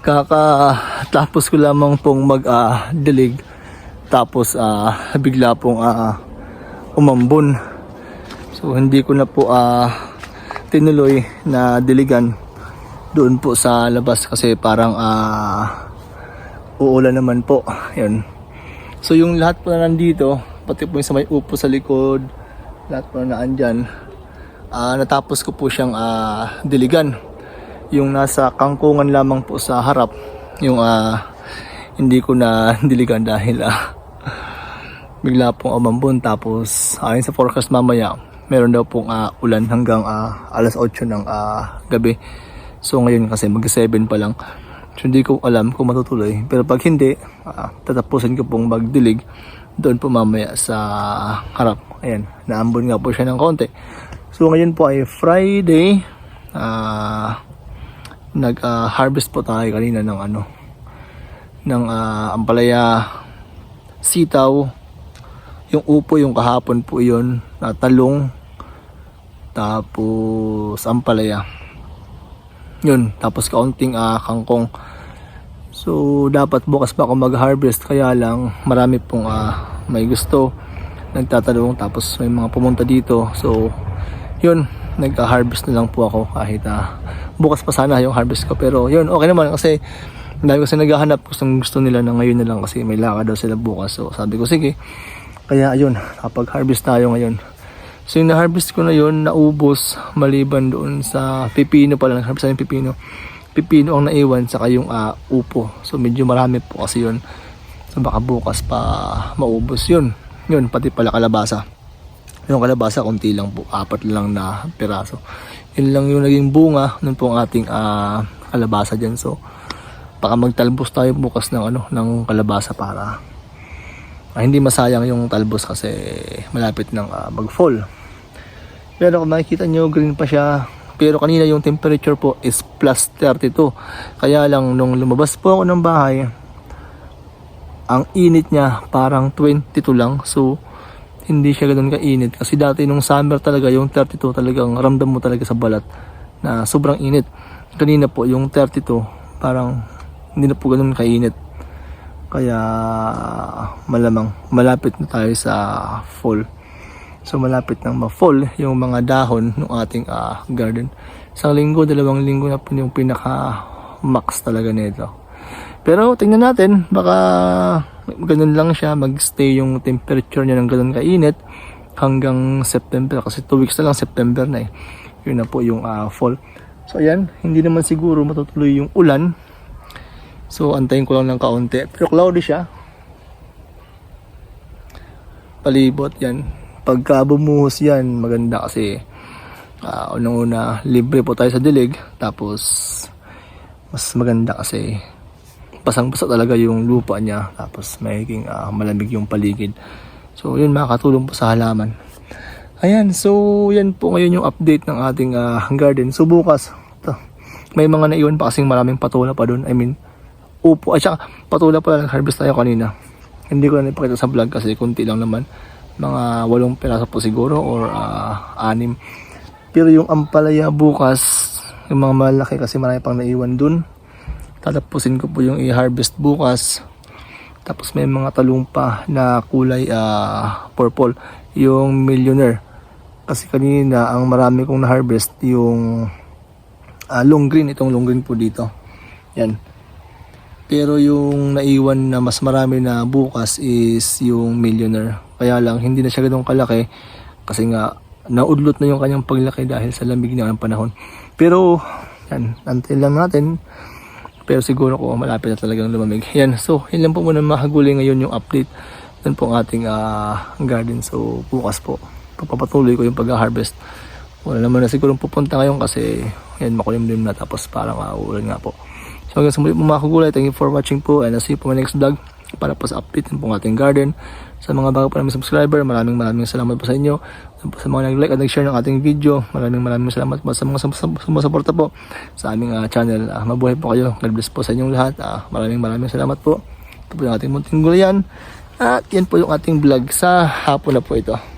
Kakatapos ko lamang pong mag-dilig. tapos ah, bigla pong ah, umambon. So hindi ko na po ah, tinuloy na diligan doon po sa labas kasi parang ah, uulan naman po. Yun. So yung lahat po na nandito, pati po yung sa may upo sa likod, lahat po na naandyan, ah, natapos ko po siyang ah, diligan. Yung nasa kangkungan lamang po sa harap, yung ah, hindi ko na diligan dahil ah, bigla pong umambon tapos ayon sa forecast mamaya meron daw pong ah, ulan hanggang ah, alas 8 ng ah, gabi. So ngayon kasi mag 7 pa lang. So hindi ko alam kung matutuloy. Pero pag hindi ah, tatapusin ko pong magdilig doon po mamaya sa harap. Ayan naambon nga po siya ng konti. So ngayon po ay Friday ah nag ah, harvest po tayo kanina ng ano ng ah, ampalaya sitaw yung upo yung kahapon po yun na talong tapos ampalaya. Yun tapos kaunting ah, kangkong. So dapat bukas pa ako mag harvest kaya lang marami pong ah, may gusto nagtatanong tapos may mga pumunta dito. So yun nagka-harvest na lang po ako kahit ah, bukas pa sana yung harvest ko pero yun okay naman kasi dahil kasi naghahanap kung gusto nila na ngayon na lang kasi may lakad daw sila bukas so sabi ko sige kaya ayun, kapag harvest tayo ngayon. So yung na-harvest ko na yun, naubos maliban doon sa pipino pala, nag-harvest yung pipino. Pipino ang naiwan, saka yung ah, upo. So medyo marami po kasi yun. So baka bukas pa maubos yun. Yun, pati pala kalabasa. Yung kalabasa, konti lang po, apat lang na piraso. Yun lang yung naging bunga nun po ang ating ah, kalabasa dyan. So baka magtalbos tayo bukas ng ano ng kalabasa para ah, hindi masayang yung talbos kasi malapit ng ah, mag-fall. Pero kung makikita nyo, green pa siya. Pero kanina yung temperature po is plus 32. Kaya lang nung lumabas po ako ng bahay, ang init niya parang 22 lang. So, hindi siya ganoon kainit. Kasi dati nung summer talaga, yung 32 talagang ramdam mo talaga sa balat na sobrang init. Kanina po, yung 32, parang hindi na po ganoon kainit. Kaya malamang malapit na tayo sa fall. So malapit nang ma-fall yung mga dahon ng ating ah, garden. Isang linggo, dalawang linggo na po yung pinaka max talaga nito. Pero tingnan natin, baka ganun lang siya, magstay yung temperature niya ng ganun kainit hanggang September kasi 2 weeks na lang September na eh. Yun na po yung ah, fall. So ayan, hindi naman siguro matutuloy yung ulan So, antayin ko lang ng kaunti. Pero cloudy siya. Palibot yan. Pagka bumuhos yan, maganda kasi uh, unang-una, libre po tayo sa dilig. Tapos, mas maganda kasi basang-basa talaga yung lupa niya. Tapos, magiging uh, malamig yung paligid. So, yun makakatulong po sa halaman. Ayan, so yan po ngayon yung update ng ating uh, garden. So, bukas, to, may mga naiwan pa kasing maraming patula pa doon. I mean, upo at saka patula pala nag-harvest tayo kanina hindi ko na ipakita sa vlog kasi kunti lang naman mga walong piraso po siguro or uh, anim pero yung ampalaya bukas yung mga malaki kasi marami pang naiwan dun tatapusin ko po yung i-harvest bukas. Tapos may mga talong pa na kulay uh, purple. Yung millionaire. Kasi kanina ang marami kong na-harvest yung uh, long green. Itong long green po dito. Yan. Pero yung naiwan na mas marami na bukas is yung millionaire. Kaya lang hindi na siya ganun kalaki. Kasi nga naudlot na yung kanyang paglaki dahil sa lamig ng panahon. Pero yan, antay lang natin. Pero siguro ko malapit na talagang lumamig. Yan, so yun lang po muna mahaguli ngayon yung update. Yan po ang ating uh, garden. So bukas po, papapatuloy ko yung pag-harvest. Wala naman na siguro pupunta ngayon kasi yan makulimlim na tapos parang uh, nga po. So hanggang sa muli po mga kagulay, thank you for watching po and I'll see you po my next vlog para po sa update po ng ating garden. Sa mga bago pa namin subscriber, maraming maraming salamat po sa inyo. Sa mga nag-like at nag-share ng ating video, maraming maraming salamat po sa mga sumusuporta po sa aming uh, channel. Uh, mabuhay po kayo. God bless po sa inyong lahat. Uh, maraming maraming salamat po. Ito po yung ating munting gulayan. At yan po yung ating vlog sa hapon na po ito.